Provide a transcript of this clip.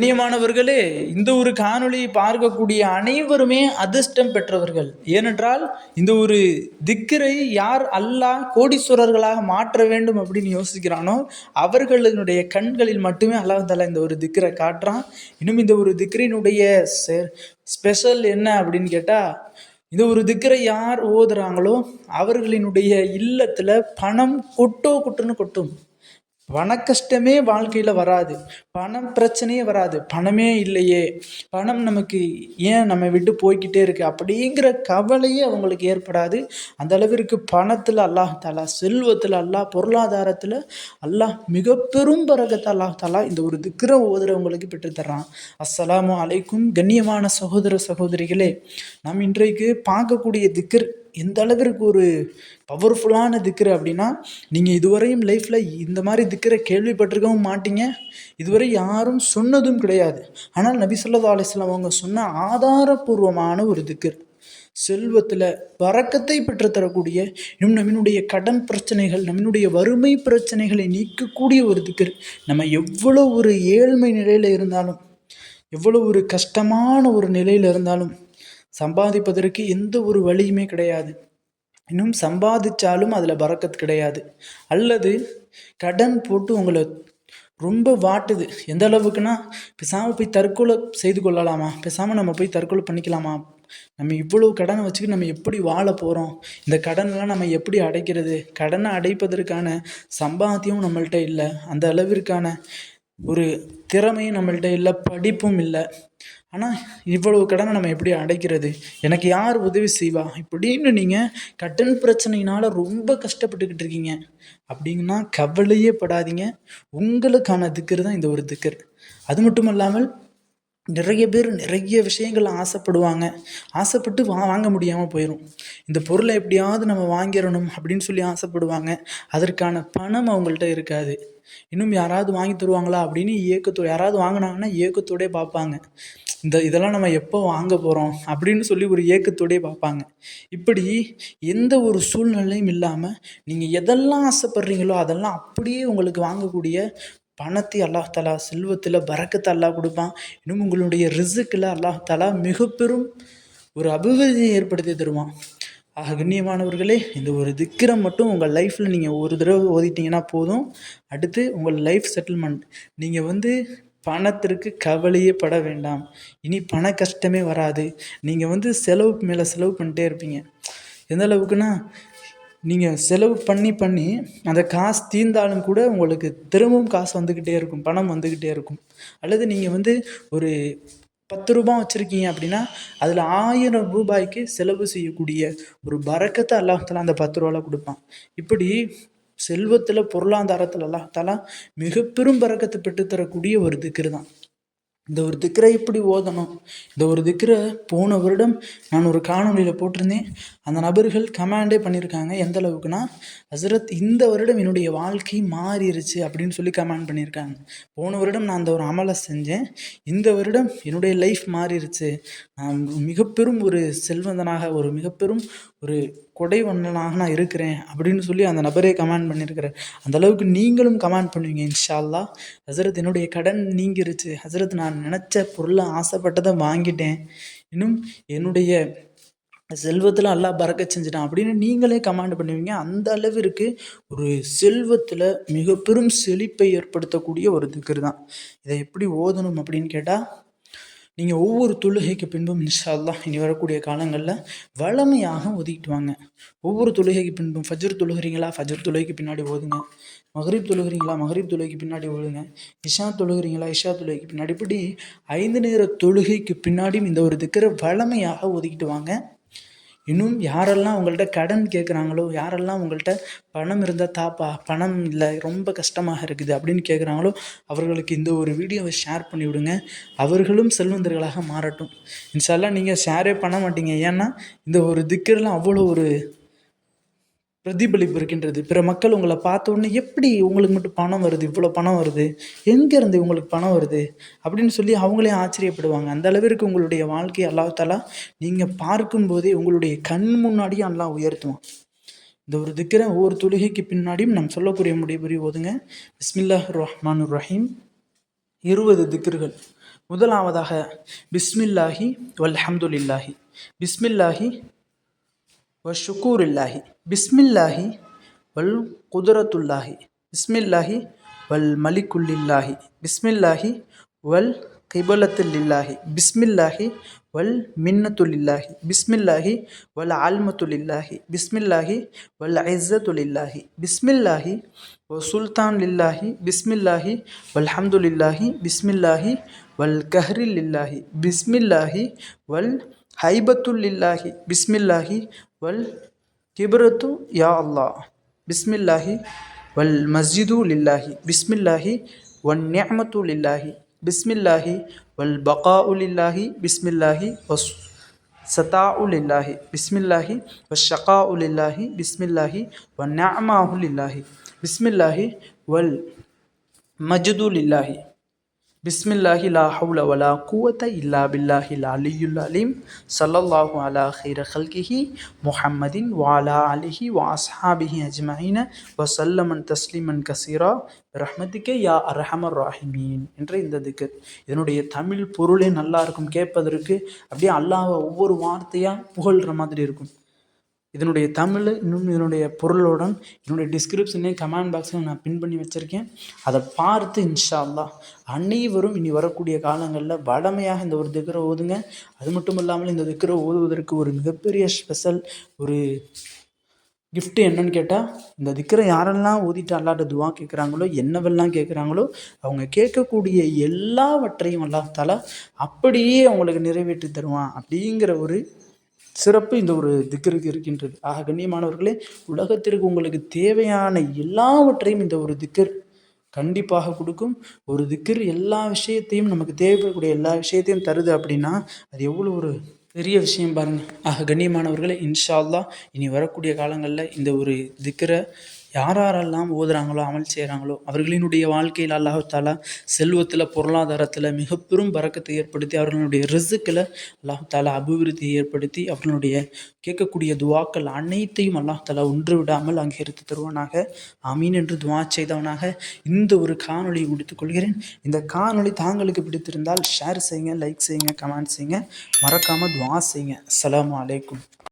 கண்ணியமானவர்களே இந்த ஒரு காணொளியை பார்க்கக்கூடிய அனைவருமே அதிர்ஷ்டம் பெற்றவர்கள். ஏனென்றால் இந்த ஒரு திக்கரை யார் அல்லாஹ் கோடீஸ்வரர்களாக மாற்ற வேண்டும் அப்படின்னு யோசிக்கிறானோ அவர்களுடைய கண்களில் மட்டுமே அல்லாஹ் தாலா இந்த ஒரு திக்கரை காட்டுறான். இன்னும் இந்த ஒரு திக்கரினுடைய ஸ்பெஷல் என்ன அப்படின்னு கேட்டால் இந்த ஒரு திக்கரை யார் ஓதுறாங்களோ அவர்களினுடைய இல்லத்தில் பணம் கொட்டோ கொட்டுன்னு கொட்டும். பணக்கஷ்டமே வாழ்க்கையில் வராது. பணம் பிரச்சனையே வராது. பணமே இல்லையே. பணம் நமக்கு ஏன் நம்ம விட்டு போய்க்கிட்டே இருக்கு? அப்படிங்கிற கவலையே அவங்களுக்கு ஏற்படாது. அந்த அளவிற்கு பணத்தில் அல்லாஹ் தாலா செல்வத்தில் அல்லாஹ் பொருளாதாரத்தில் அல்லாஹ் மிக பெரும் பரகத்தை அல்லாஹ் தாலா இந்த ஒரு திக்கிர ஓதுறவங்களுக்கு பெற்றுத்தர்றான் அஸ்ஸலாமு அலைக்கும். கண்ணியமான சகோதர சகோதரிகளே நாம் இன்றைக்கு பார்க்கக்கூடிய திக்ர் எந்த அளவிற்கு ஒரு பவர்ஃபுல்லான திக்ரு அப்படின்னா நீங்கள் இதுவரையும் லைஃப்பில் இந்த மாதிரி திக்கரை கேள்விப்பட்டிருக்கவும் மாட்டீங்க. இதுவரை யாரும் சொன்னதும் கிடையாது. ஆனால் நபி சொல்லா அலிஸ்லாம் அவங்க சொன்ன ஆதாரபூர்வமான ஒரு திக்கர் செல்வத்தில் வரக்கத்தை பெற்றுத்தரக்கூடிய இன்னும் நம்மினுடைய கடன் பிரச்சனைகள் நம்மினுடைய வறுமை பிரச்சனைகளை நீக்கக்கூடிய ஒரு திக்கர் நம்ம எவ்வளோ ஒரு ஏழ்மை நிலையில் இருந்தாலும் எவ்வளோ ஒரு கஷ்டமான ஒரு நிலையில் இருந்தாலும் சம்பாதிப்பதற்கு எந்த ஒரு வழியுமே கிடையாது. இன்னும் சம்பாதிச்சாலும் அதில் பறக்கத்து கிடையாது. அல்லது கடன் போட்டு உங்களை ரொம்ப வாட்டுது. எந்த அளவுக்குன்னா பேசாமல் போய் தற்கொலை செய்து கொள்ளலாமா? பேசாமல் நம்ம போய் தற்கொலை பண்ணிக்கலாமா? நம்ம இவ்வளோ கடனை வச்சுக்கிட்டு நம்ம எப்படி வாழ போகிறோம் இந்த கடன்லாம் நம்ம எப்படி அடைக்கிறது? கடனை அடைப்பதற்கான சம்பாத்தியம் நம்மள்கிட்ட இல்லை. அந்த அளவிற்கான ஒரு திறமையும் நம்மள்கிட்ட இல்லை படிப்பும் இல்லை. ஆனால் இவ்வளவு கடனை நம்ம எப்படி அடைக்கிறது? எனக்கு யார் உதவி செய்வா? இப்படின்னு நீங்கள் கடன் பிரச்சனையினால் ரொம்ப கஷ்டப்பட்டுக்கிட்டு இருக்கீங்க. அப்படிங்கன்னா கவலையே படாதீங்க. உங்களுக்கான திக்கர் தான் இந்த ஒரு திக்கர். அது மட்டும் இல்லாமல் நிறைய பேர் நிறைய விஷயங்கள் ஆசைப்படுவாங்க. ஆசைப்பட்டு வா வாங்க முடியாமல் போயிடும் இந்த பொருளை எப்படியாவது நம்ம வாங்கிடணும் அப்படின்னு சொல்லி ஆசைப்படுவாங்க. அதற்கான பணம் அவங்கள்ட்ட இருக்காது. இன்னும் யாராவது வாங்கி தருவாங்களா அப்படின்னு ஏக்கத்தோடு யாராவது வாங்கினாங்கன்னா இயக்கத்தோடே பார்ப்பாங்க. இந்த இதெல்லாம் நம்ம எப்போ வாங்க போகிறோம் அப்படின்னு சொல்லி ஒரு ஏக்கத்தோடயே பார்ப்பாங்க. இப்படி எந்த ஒரு சூழ்நிலையும் இல்லாமல் நீங்கள் எதெல்லாம் ஆசைப்படுறீங்களோ அதெல்லாம் அப்படியே உங்களுக்கு வாங்கக்கூடிய பணத்தை அல்லாஹ் தலா செல்வத்தில் பறக்கத்தை அல்லாஹ் கொடுப்பான். இன்னும் உங்களுடைய ரிசுக்கில் அல்லாஹ் தலா மிக பெரும் ஒரு அபிவிருத்தியை ஏற்படுத்தி தருவான். ஆக கண்ணியமானவர்களே இந்த ஒரு திக்கிரம் மட்டும் உங்கள் லைஃப்பில் நீங்கள் ஒரு தடவை ஓதிட்டீங்கன்னா போதும். அடுத்து உங்கள் லைஃப் செட்டில்மெண்ட் நீங்கள் வந்து பணத்திற்கு கவலையே பட வேண்டாம். இனி பண கஷ்டமே வராது. நீங்கள் வந்து செலவு மேலே செலவு பண்ணிட்டே இருப்பீங்க. எந்த அளவுக்குன்னா நீங்கள் செலவு பண்ணி பண்ணி அந்த காசு தீர்ந்தாலும் கூட உங்களுக்கு திரும்பவும் காசு வந்துக்கிட்டே இருக்கும் பணம் வந்துக்கிட்டே இருக்கும். அல்லது நீங்கள் வந்து ஒரு பத்து ரூபா வச்சுருக்கீங்க அப்படின்னா அதில் ஆயிரம் ரூபாய்க்கு செலவு செய்யக்கூடிய ஒரு பறக்கத்தை அல்லாஹால அந்த பத்து ரூபாவில் கொடுப்பான். இப்படி செல்வத்தில் பொருளாதாரத்தில் அல்லாஹாலா மிக பெரும் பறக்கத்தை பெற்றுத்தரக்கூடிய ஒரு திக்ரு தான் இந்த ஒரு திக்கரை எப்படி ஓதணும். இந்த ஒரு திக்கரை போன வருடம் நான் ஒரு காணொலியில் போட்டிருந்தேன். அந்த நபர்கள் கமாண்டே பண்ணியிருக்காங்க. எந்த அளவுக்குன்னா ஹசரத் இந்த வருடம் என்னுடைய வாழ்க்கை மாறிடுச்சு அப்படின்னு சொல்லி கமெண்ட் பண்ணியிருக்காங்க. போன வருடம் நான் அந்த ஒரு அமலை செஞ்சேன். இந்த வருடம் என்னுடைய லைஃப் மாறிடுச்சு நான் மிகப்பெரும் ஒரு செல்வந்தனாக ஒரு மிகப்பெரும் ஒரு கொடைவண்ணனாக நான் இருக்கிறேன் அப்படின்னு சொல்லி அந்த நபரே கமெண்ட் பண்ணியிருக்கிறார். அந்த அளவுக்கு நீங்களும் கமெண்ட் பண்ணுவீங்க இன்ஷால்லா ஹசரத் என்னுடைய கடன் நீங்கிருச்சு. ஹசரத் நான் நினச்ச பொருளை ஆசைப்பட்டதை வாங்கிட்டேன். இன்னும் என்னுடைய செல்வத்தில் எல்லாம் பறக்க செஞ்சிட்டான் அப்படின்னு நீங்களே கமாண்ட் பண்ணுவீங்க. அந்த அளவிற்கு ஒரு செல்வத்தில் மிக பெரும் செழிப்பை ஏற்படுத்தக்கூடிய ஒரு திக்கர் தான் இதை எப்படி ஓதணும் அப்படின்னு கேட்டால் நீங்கள் ஒவ்வொரு தொழுகைக்கு பின்பும் இன்ஷா இனி வரக்கூடிய காலங்களில் வளமையாக ஒதுக்கிட்டு வாங்க. ஒவ்வொரு தொழுகைக்கு பின்பும் ஃபஜர் தொழுகிறீங்களா? ஃபஜர் தொழுகைக்கு பின்னாடி ஓதுங்க. மகரீப் தொழுகிறீங்களா? மகரீப் தொழுகைக்கு பின்னாடி ஓதுங்க. இஷா தொழுகிறீங்களா? இஷா தொழுகைக்கு பின்னாடி. இப்படி ஐந்து நேர தொழுகைக்கு பின்னாடியும் இந்த ஒரு திக்கரை வளமையாக ஒதுக்கிட்டு வாங்க. இன்னும் யாரெல்லாம் உங்கள்கிட்ட கடன் கேட்குறாங்களோ யாரெல்லாம் உங்கள்கிட்ட பணம் இருந்தால் தாப்பா பணம் இல்லை ரொம்ப கஷ்டமாக இருக்குது அப்படின்னு கேட்குறாங்களோ அவர்களுக்கு இந்த ஒரு வீடியோவை ஷேர் பண்ணி விடுங்க. அவர்களும் செல்வந்தர்களாக மாறட்டும். இன்ஷால்லாம் நீங்கள் ஷேரே பண்ண மாட்டீங்க. ஏன்னா இந்த ஒரு திக்கரெலாம் அவ்வளோ ஒரு பிரதிபலிப்பு இருக்கின்றது. பிற மக்கள் உங்களை பார்த்த உடனே எப்படி உங்களுக்கு மட்டும் பணம் வருது இவ்வளோ பணம் வருது எங்கேருந்து உங்களுக்கு பணம் வருது அப்படின்னு சொல்லி அவங்களே ஆச்சரியப்படுவாங்க. அந்த அளவிற்கு உங்களுடைய வாழ்க்கையை அல்லாத்தாலா நீங்கள் பார்க்கும்போதே உங்களுடைய கண் முன்னாடியும் எல்லாம் உயர்த்துவான். இந்த ஒரு திக்கிற ஒவ்வொரு தொழுகைக்கு பின்னாடியும் நம் சொல்லக்கூடிய முடிவுரி ஓதுங்க. பிஸ்மில்லா ரஹ்மான் ரஹீம். இருபது திக்கர்கள். முதலாவதாக பிஸ்மில்லாஹி வல்ஹம்துலில்லாஹி. பிஸ்மில்லாஹி வஷுக்கூரில்லாஹி பிஸ்மில்லாஹி வல் குதிரத்துல்லாஹி பிஸ்மில்லாஹி வல் மலிக்குல்லில்லாஹி பிஸ்மில்லாஹி வல் கிபலத்துலில்லாஹி பிஸ்மில்லாஹி வல் மின்னத்துலில்லாஹி பிஸ்மில்லாஹி வல் ஆல்மத்துலில்லாஹி பிஸ்மில்லாஹி வல் ஐஸத்துலில்லாஹி பிஸ்மில்லாஹி வ சுல்தான் லில்லாஹி பிஸ்மில்லாஹி வல்ஹம்துலில்லாஹி பிஸ்மில்லாஹி வல் கஹ்ரிலில்லாஹி பிஸ்மில்லாஹி வல் ஹைபத்துல்லில்லாஹி பிஸ்மில்லாஹி வல் கிபரத்து யா அல்லா பிஸ்மில்லாஹி வல் மஸ்ஜிது லில்லாஹி. பிஸ்மில்லாஹி வன் நியமத்து லில்லாஹி. பிஸ்மில்லாஹி வல் பகா உலில்லாஹி பிஸ்மில்லாஹி வஸ் சதா உலில்லாஹி பிஸ்மில்லாஹி வஷகாஉ உலில்லாஹி பிஸ்மில்லாஹி வன் நிஅமாஹு லில்லாஹி. பிஸ்மில்லாஹி வல் மஜ்து லில்லாஹி. பிஸ்மில்லாஹி லா ஹவுல வலா குவத்த இல்லா பில்லாஹி அலியுல் அலீம். சல்லல்லாஹு அலா ஹீர ஹல்கிஹி முஹம்மதின் வாலா அலிஹி வாஸ்ஹாபிஹி அஸ்ஹாபிஹி வசல்லமன் தஸ்லீமன் கசீரா. ரஹ்மதிக்கே யா அரஹமர் ராஹிமீன் என்ற இந்த திக்கு இதனுடைய தமிழ் பொருளே நல்லா இருக்கும் கேட்பதற்கு அப்படியே அல்லாஹ் ஒவ்வொரு வார்த்தையாக புகழ்கிற மாதிரி இருக்கும். இதனுடைய தமிழ் இன்னும் இதனுடைய பொருளுடன் என்னுடைய டிஸ்கிரிப்ஷனே கமெண்ட் பாக்ஸில் நான் பின் பண்ணி வச்சுருக்கேன். அதை பார்த்து இன்ஷா அனைவரும் இனி வரக்கூடிய காலங்களில் வளமையாக இந்த ஒரு திக்கரை ஓதுங்க. அது மட்டும் இல்லாமல் இந்த திக்கரை ஓதுவதற்கு ஒரு மிகப்பெரிய ஸ்பெஷல் ஒரு கிஃப்ட்டு என்னன்னு கேட்டால் இந்த திக்கரை யாரெல்லாம் ஓதிட்டு அல்லாட்ட துவா கேட்குறாங்களோ என்னவெல்லாம் கேட்குறாங்களோ அவங்க கேட்கக்கூடிய எல்லாவற்றையும் அல்லாஹ் அப்படியே அவங்களுக்கு நிறைவேற்றி தருவான் அப்படிங்கிற ஒரு சிறப்பு இந்த ஒரு திக்கருக்கு இருக்கின்றது. ஆக கண்ணியமானவர்களே உலகத்திற்கு உங்களுக்கு தேவையான எல்லாவற்றையும் இந்த ஒரு திக்கர் கண்டிப்பாக கொடுக்கும். ஒரு திக்கர் எல்லா விஷயத்தையும் நமக்கு தேவைப்படக்கூடிய எல்லா விஷயத்தையும் தருது அப்படின்னா அது எவ்வளோ ஒரு பெரிய விஷயம் பாருங்கள் ஆக கண்ணியமானவர்களே இன்ஷா அல்லா இனி வரக்கூடிய காலங்களில் இந்த ஒரு திக்கரை யார் யாரெல்லாம் ஓதுறாங்களோ அமல் செய்கிறாங்களோ அவர்களினுடைய வாழ்க்கையில் அல்லாஹாலா செல்வத்தில் பொருளாதாரத்தில் மிக பெரும் பறக்கத்தை ஏற்படுத்தி அவர்களுடைய ரிசுக்கில் அல்லாஹாலா அபிவிருத்தியை ஏற்படுத்தி அவர்களுடைய கேட்கக்கூடிய துவாக்கள் அனைத்தையும் அல்லாஹாலா ஒன்று விடாமல் அங்கீகரித்து தருவானாக. அமீன் என்று துவா செய்தவனாக இந்த ஒரு காணொலியை முடித்துக் கொள்கிறேன். இந்த காணொலி தாங்களுக்கு பிடித்திருந்தால் ஷேர் செய்யுங்க லைக் செய்யுங்க கமெண்ட் செய்யுங்க. மறக்காமல் துவா செய்யுங்க. அஸ்ஸலாமு அலைக்கும்.